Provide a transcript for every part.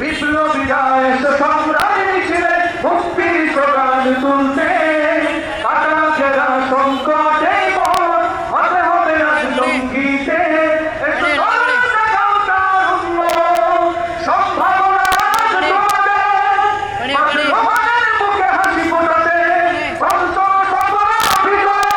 বিপ্লবীরা এসে সংগ্রামী মিছিলে মুক্তির স্লোগান তুলতে। কাটা ঘেরা সংকটে হতে হবে আজ লঙ্ঘিতে। এসো তরুণ দেখাও তারুণ্য, সম্ভাবনা আজ তোমাদের। মাঝে তোমাদের মুখে হাসি ফোটাতে, অন্ত সবার ভিতরে।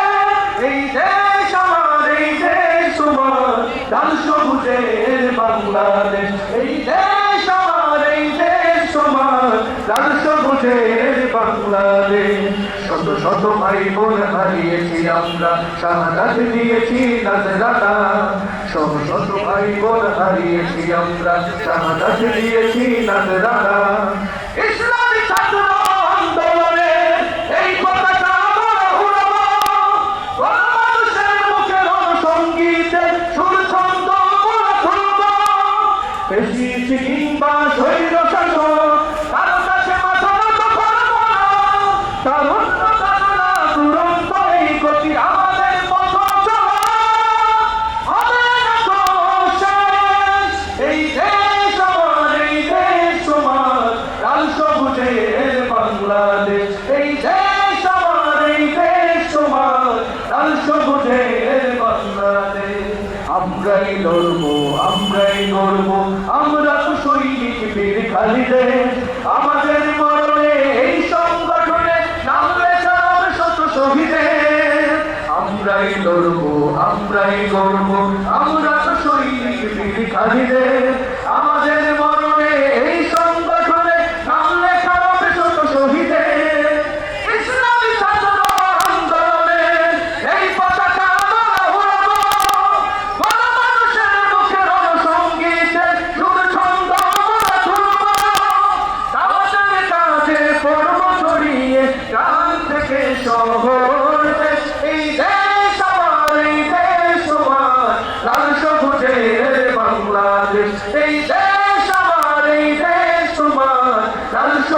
এই দেশ আমার, এই দেশ তোমার, লাল সবুজের বাংলাদেশ। এই দেশ আমার, এই দেশ তোমার, লাল সবুজের বাংলাদেশ শত শত ভাই বোন হারিয়েছি আমরা শাহাদাত দিয়েছি নাজরানা শত শত ভাই বোন হারিয়েছি আমরা শাহাদাত দিয়েছি নাজরানা লাল সবুজের আমরাই লড়বো আমরাই লড়বো। আমরা তো সৈনিক বীর খালিদের আমাদের মরণে এই সংগঠনে নাম লেখা হবে শত শহীদের আমরাই লড়বো, আমরাই গড়বো। আমরা তো সৈনিক বীর খালিদের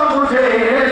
বাংলাদেশ